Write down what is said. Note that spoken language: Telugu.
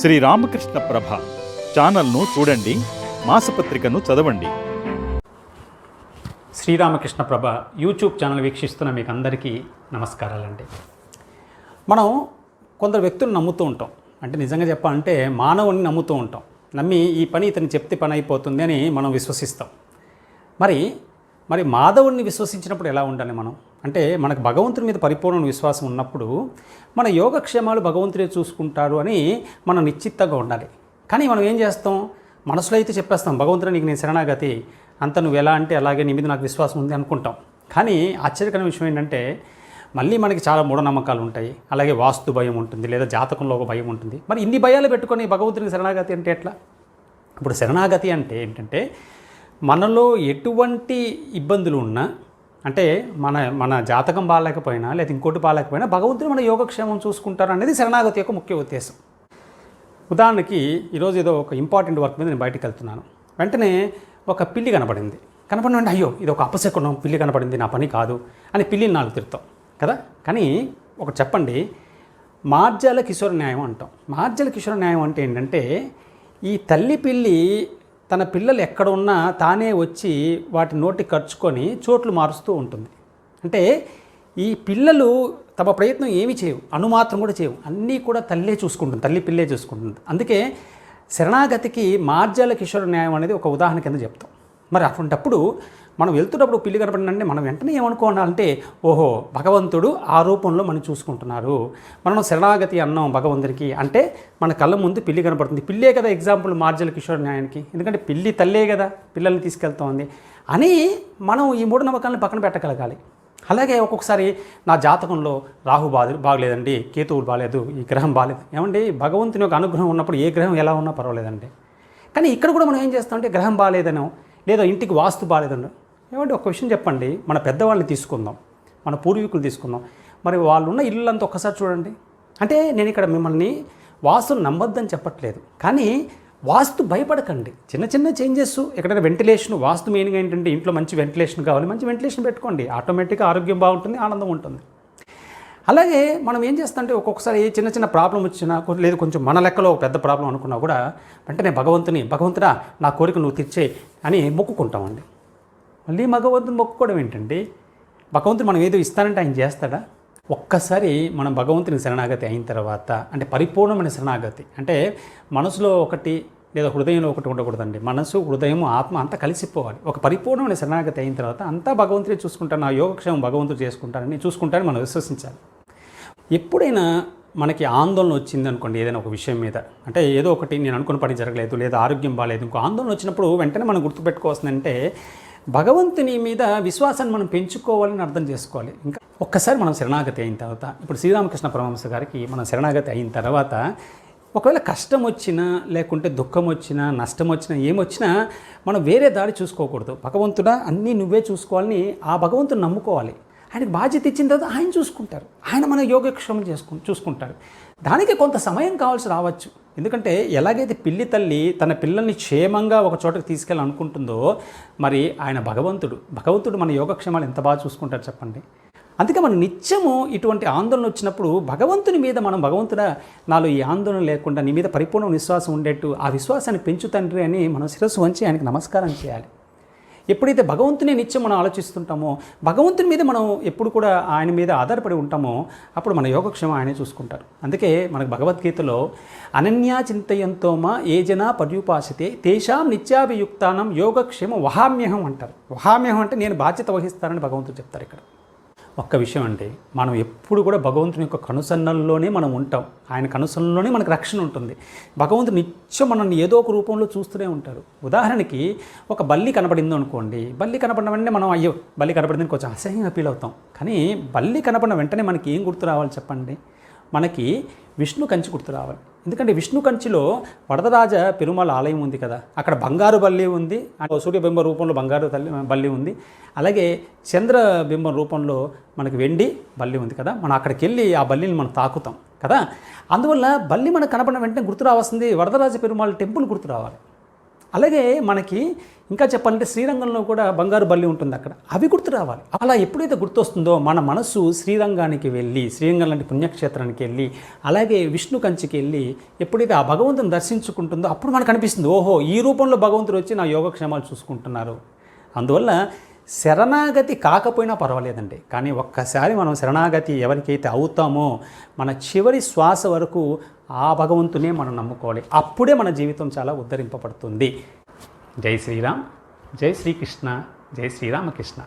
శ్రీ రామకృష్ణ ప్రభ ఛానల్ను చూడండి మాసపత్రికను చదవండి. శ్రీరామకృష్ణ ప్రభ యూట్యూబ్ ఛానల్ వీక్షిస్తున్న మీకు అందరికీ నమస్కారాలండి. మనం కొందరు వ్యక్తులను నమ్ముతూ ఉంటాం. అంటే నిజంగా చెప్పాలంటే మానవుని నమ్ముతూ ఉంటాం. నమ్మి ఈ పని ఇతను చెప్తే పని అయిపోతుంది అని మనం విశ్వసిస్తాం. మరి మరి మాధవుడిని విశ్వసించినప్పుడు ఎలా ఉండాలి మనం? అంటే మనకు భగవంతుని మీద పరిపూర్ణ విశ్వాసం ఉన్నప్పుడు మన యోగక్షేమాలు భగవంతుడే చూసుకుంటారు అని మనం నిశ్చితంగా ఉండాలి. కానీ మనం ఏం చేస్తాం? మనసులో అయితే చెప్పేస్తాం భగవంతుడు నీకు నేను శరణాగతి. అంత నువ్వు ఎలా అంటే అలాగే నీ మీద నాకు విశ్వాసం ఉంది అనుకుంటాం. కానీ ఆశ్చర్యకరమైన విషయం ఏంటంటే మళ్ళీ మనకి చాలా మూఢనమ్మకాలు ఉంటాయి. అలాగే వాస్తు భయం ఉంటుంది లేదా జాతకంలో ఒక భయం ఉంటుంది. మరి ఇన్ని భయాలు పెట్టుకొని భగవంతుని శరణాగతి అంటే ఎట్లా? ఇప్పుడు శరణాగతి అంటే ఏంటంటే మనలో ఎటువంటి ఇబ్బందులు ఉన్నా అంటే మన మన జాతకం బాగాలేకపోయినా లేదా ఇంకోటి బాగాలేకపోయినా భగవంతుడు మన యోగక్షేమం చూసుకుంటారు అనేది శరణాగతి యొక్క ముఖ్య ఉద్దేశం. ఉదాహరణకి ఈరోజు ఏదో ఒక ఇంపార్టెంట్ వర్క్ మీద నేను బయటకు వెళ్తున్నాను. వెంటనే ఒక పిల్లి కనపడింది కనపడినంటే అయ్యో ఇది ఒక అపశకునం పిల్లి కనపడింది నా పని కాదు అని పిల్లిని నాలుగు తిరుతాం కదా? కానీ ఒకటి చెప్పండి మార్జాల కిషోర న్యాయం అంటాం. మార్జాల కిషోర న్యాయం అంటే ఏంటంటే ఈ తల్లి పిల్లి తన పిల్లలు ఎక్కడ ఉన్నా తానే వచ్చి వాటి నోటి ఖర్చుకొని చోట్లు మారుస్తూ ఉంటుంది. అంటే ఈ పిల్లలు తమ ప్రయత్నం ఏమి చేయవు. అనుమాత్రం కూడా చేయవు. అన్నీ కూడా తల్లే చూసుకుంటుంది తల్లి పిల్లే చూసుకుంటుంది. అందుకే శరణాగతికి మార్జాల కిషోర న్యాయం అనేది ఒక ఉదాహరణ కింద చెప్తాం. మరి అటువంటప్పుడు మనం వెళ్తున్నప్పుడు పిల్లి కనపడిందంటే మనం వెంటనే ఏమనుకోవాలంటే ఓహో భగవంతుడు ఆ రూపంలో మనం చూసుకుంటున్నారు. మనం శరణాగతి అన్నాం భగవంతుడికి అంటే మన కళ్ళ ముందు పిల్లి కనపడుతుంది. పిల్లే కదా ఎగ్జాంపుల్ మార్జల కిషోర్ న్యాయానికి ఎందుకంటే పిల్లి తల్లే కదా పిల్లల్ని తీసుకెళ్తోంది. అని మనం ఈ మూఢనమ్మకాలను పక్కన పెట్టగలగాలి. అలాగే ఒక్కొక్కసారి నా జాతకంలో రాహు బాధ బాగలేదండి కేతువులు బాగాలేదు ఈ గ్రహం బాగాలేదు. ఏమండి? భగవంతుని యొక్క అనుగ్రహం ఉన్నప్పుడు ఏ గ్రహం ఎలా ఉన్నా పర్వాలేదండి. కానీ ఇక్కడ కూడా మనం ఏం చేస్తామంటే గ్రహం బాగాలేదనో లేదా ఇంటికి వాస్తు బాగాలేదండి ఏమంటే ఒక విషయం చెప్పండి. మన పెద్దవాళ్ళని తీసుకుందాం. మన పూర్వీకులు తీసుకుందాం. మరి వాళ్ళు ఉన్న ఇల్లంతా ఒక్కసారి చూడండి. అంటే నేను ఇక్కడ మిమ్మల్ని వాస్తును నమ్మొద్దని చెప్పట్లేదు. కానీ వాస్తు భయపడకండి. చిన్న చిన్న చేంజెస్. ఎక్కడైనా వెంటిలేషన్ వాస్తు మెయిన్గా ఏంటంటే ఇంట్లో మంచి వెంటిలేషన్ కావాలి. మంచి వెంటిలేషన్ పెట్టుకోండి. ఆటోమేటిక్గా ఆరోగ్యం బాగుంటుంది ఆనందం ఉంటుంది. అలాగే మనం ఏం చేస్తామంటే ఒక్కొక్కసారి ఏ చిన్న చిన్న ప్రాబ్లం వచ్చినా లేదు కొంచెం మన లెక్కలో పెద్ద ప్రాబ్లం అనుకున్నా కూడా వెంటనే భగవంతుని భగవంతుడా నా కోరిక నువ్వు తీర్చే అని మొక్కుకుంటామండి. మళ్ళీ భగవంతుని మొక్కుకోవడం ఏంటండి భగవంతుడు మనం ఏదో ఇస్తానంటే ఆయన చేస్తాడా? ఒక్కసారి మనం భగవంతుని శరణాగతి అయిన తర్వాత అంటే పరిపూర్ణమైన శరణాగతి అంటే మనసులో ఒకటి లేదా హృదయంలో ఒకటి ఉండకూడదండి. మనసు హృదయం ఆత్మ అంతా కలిసిపోవాలి. ఒక పరిపూర్ణమైన శరణాగతి అయిన తర్వాత అంతా భగవంతుడే చూసుకుంటాను నా యోగక్షేమం భగవంతుడు చేసుకుంటానని చూసుకుంటాను మనం విశ్వసించాలి. ఎప్పుడైనా మనకి ఆందోళన వచ్చింది అనుకోండి ఏదైనా ఒక విషయం మీద. అంటే ఏదో ఒకటి నేను అనుకున్న పని జరగలేదు లేదా ఆరోగ్యం బాగాలేదు ఇంకో ఆందోళన వచ్చినప్పుడు వెంటనే మనం గుర్తుపెట్టుకోవాల్సిందంటే భగవంతుని మీద విశ్వాసాన్ని మనం పెంచుకోవాలని అర్థం చేసుకోవాలి. ఇంకా ఒక్కసారి మనం శరణాగతి అయిన తర్వాత ఇప్పుడు శ్రీరామకృష్ణ పరమహంస గారికి మనం శరణాగతి అయిన తర్వాత ఒకవేళ కష్టం వచ్చినా లేకుంటే దుఃఖం వచ్చినా నష్టం వచ్చినా ఏమొచ్చినా మనం వేరే దారి చూసుకోకూడదు. భగవంతుడా అన్నీ నువ్వే చూసుకోవాలని ఆ భగవంతుని నమ్ముకోవాలి. ఆయనకు బాధ్యత ఇచ్చిన తర్వాత ఆయన చూసుకుంటారు. ఆయన మన యోగక్షేమం చేసుకు చూసుకుంటారు. దానికి కొంత సమయం కావాల్సి రావచ్చు. ఎందుకంటే ఎలాగైతే పిల్లి తల్లి తన పిల్లల్ని క్షేమంగా ఒక చోటకి తీసుకెళ్ళి అనుకుంటుందో మరి ఆయన భగవంతుడు భగవంతుడు మన యోగక్షేమాలు ఎంత బాగా చూసుకుంటారు చెప్పండి? అందుకే మనం నిత్యము ఇటువంటి ఆందోళన వచ్చినప్పుడు భగవంతుని మీద మనం భగవంతుడా నాలో ఈ ఆందోళన లేకుండా నీ మీద పరిపూర్ణ విశ్వాసం ఉండేట్టు ఆ విశ్వాసాన్ని పెంచు తండ్రి అని మనం శిరస్సు వంచి ఆయనకు నమస్కారం చేయాలి. ఎప్పుడైతే భగవంతుని నిత్యం మనం ఆలోచిస్తుంటామో భగవంతుని మీద మనం ఎప్పుడు కూడా ఆయన మీద ఆధారపడి ఉంటామో అప్పుడు మన యోగక్షేమం ఆయనే చూసుకుంటారు. అందుకే మనకు భగవద్గీతలో అనన్యా చింతయంతోమా ఏ జనా పర్యుపాసతే తేషాం నిత్యాభియుక్తానం యోగక్షేమం వహామ్యహం అంటారు. వహామ్యహం అంటే నేను బాధ్యత వహిస్తానని భగవంతుడు చెప్తారు ఇక్కడ. ఒక్క విషయం అండి. మనం ఎప్పుడు కూడా భగవంతుని యొక్క కనుసన్నల్లోనే మనం ఉంటాం. ఆయన కనుసన్నలోనే మనకు రక్షణ ఉంటుంది. భగవంతుడు నిత్యం మనల్ని ఏదో ఒక రూపంలో చూస్తూనే ఉంటారు ఉదాహరణకి ఒక బల్లి కనపడింది అనుకోండి బల్లి కనపడిన వెంటనే మనం అయ్యో బల్లి కనపడిందని కొంచెం అసహ్యంగా ఫీల్ అవుతాం. కానీ బల్లి కనపడిన వెంటనే మనకి ఏం గుర్తు రావాలి చెప్పండి? మనకి విష్ణు కంచి గుర్తు రావాలి. ఎందుకంటే విష్ణు కంచిలో వరదరాజ పెరుమాళ ఆలయం ఉంది కదా. అక్కడ బంగారు బల్లి ఉంది. సూర్యబింబ రూపంలో బంగారు తల్లి బల్లి ఉంది. అలాగే చంద్రబింబం రూపంలో మనకి వెండి బల్లి ఉంది కదా. మనం అక్కడికి వెళ్ళి ఆ బల్లిని మనం తాకుతాం కదా. అందువల్ల బల్లి మనకు కనపడిన వెంటనే గుర్తు రావాల్సింది వరదరాజ పెరుమాళ టెంపుల్ గుర్తు రావాలి. అలాగే మనకి ఇంకా చెప్పాలంటే శ్రీరంగంలో కూడా బంగారు బల్లి ఉంటుంది అక్కడ. అవి గుర్తు రావాలి. అలా ఎప్పుడైతే గుర్తొస్తుందో మన మనసు శ్రీరంగానికి వెళ్ళి శ్రీరంగం లాంటి పుణ్యక్షేత్రానికి వెళ్ళి అలాగే విష్ణు కంచికి వెళ్ళి ఎప్పుడైతే ఆ భగవంతుని దర్శించుకుంటుందో అప్పుడు మనకు అనిపిస్తుంది ఓహో ఈ రూపంలో భగవంతుడు వచ్చి నా యోగక్షేమాలు చూసుకుంటున్నారు. అందువల్ల శరణాగతి కాకపోయినా పర్వాలేదండి. కానీ ఒక్కసారి మనం శరణాగతి ఎవరికైతే అవుతామో మన చివరి శ్వాస వరకు ఆ భగవంతునే మనం నమ్ముకోవాలి. అప్పుడే మన జీవితం చాలా ఉద్ధరింపబడుతుంది. जय श्री राम जय श्री कृष्णा जय श्री रामकृष्ण